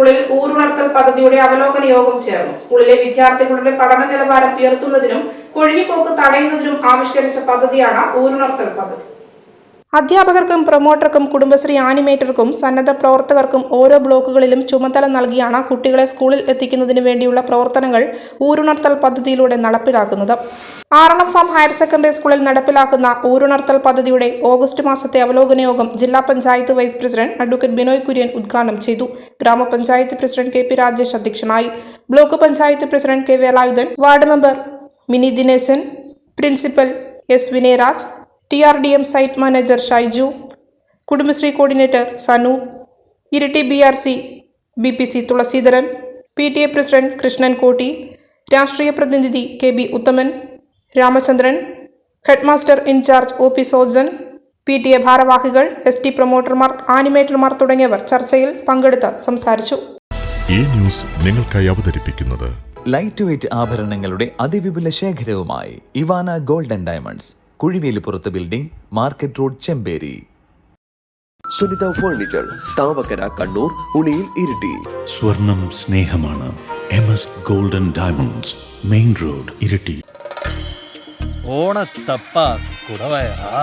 സ്കൂളിൽ ഊരുണർത്തൽ പദ്ധതിയുടെ അവലോകന യോഗം ചേർന്നു. സ്കൂളിലെ വിദ്യാർത്ഥികളുടെ പഠന നിലവാരം ഉയർത്തുന്നതിനും കൊഴിഞ്ഞുപോക്ക് തടയുന്നതിനും ആവിഷ്കരിച്ച പദ്ധതിയാണ് ഊരുണർത്തൽ പദ്ധതി. അധ്യാപകർക്കും പ്രൊമോട്ടർക്കും കുടുംബശ്രീ ആനിമേറ്റർക്കും സന്നദ്ധ പ്രവർത്തകർക്കും ഓരോ ബ്ലോക്കുകളിലും ചുമതല നൽകിയാണ് കുട്ടികളെ സ്കൂളിൽ എത്തിക്കുന്നതിന് വേണ്ടിയുള്ള പ്രവർത്തനങ്ങൾ ഊരുണർത്തൽ പദ്ധതിയിലൂടെ നടപ്പിലാക്കുന്നത്. ആറണം ഫാം ഹയർ സെക്കൻഡറി സ്കൂളിൽ നടപ്പിലാക്കുന്ന ഊരുണർത്തൽ പദ്ധതിയുടെ ഓഗസ്റ്റ് മാസത്തെ അവലോകന യോഗം ജില്ലാ panchayat vice president advocate Binoy Kurian ഉദ്ഘാടനം ചെയ്തു. ഗ്രാമപഞ്ചായത്ത് പ്രസിഡന്റ് കെ പി രാജേഷ് അധ്യക്ഷനായി. Block panchayat president K Velayudhan ward member Mini Dineshan. Principal S Vinayaraj. T R D M site manager Shaiju. Kudumbashree coordinator Sanu. Iritty B R C B P C Thulasidharan. P T A president Krishnan Kotti. രാഷ്ട്രീയ പ്രതിനിധി K B Uthaman. Ramachandran. Headmaster in charge O P Sojan. P T A ഭാരവാഹികൾ S T പ്രൊമോട്ടർമാർ ആനിമേറ്റർമാർ തുടങ്ങിയവർ ചർച്ചയിൽ പങ്കെടുത്ത് സംസാരിച്ചു. ഈ ന്യൂസ് നിങ്ങൾക്കായി അവതരിപ്പിക്കുന്നത് ലൈറ്റ് വെയ്റ്റ് ആഭരണങ്ങളുടെ അതിവിപുല ശേഖരവുമായി Ivana golden diamonds കുഴിവേലിപ്പുറത്ത് building market road Chemperi. Sunitha furniture Thavakkara Kannur Uliyil Iritty. സ്വർണം സ്നേഹമാണ് M S golden diamonds main road Iritty. ഓണത്തപ്പ കുടവയറാ.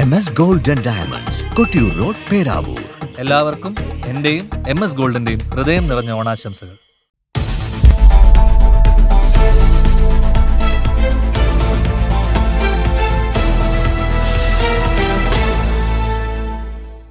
M S gold diamonds Kottiyoor road Peravoor എല്ലാവർക്കും എന്റെയും എം എസ് ഗോൾഡിന്റെയും ഹൃദയം നിറഞ്ഞ ഓണാശംസകൾ.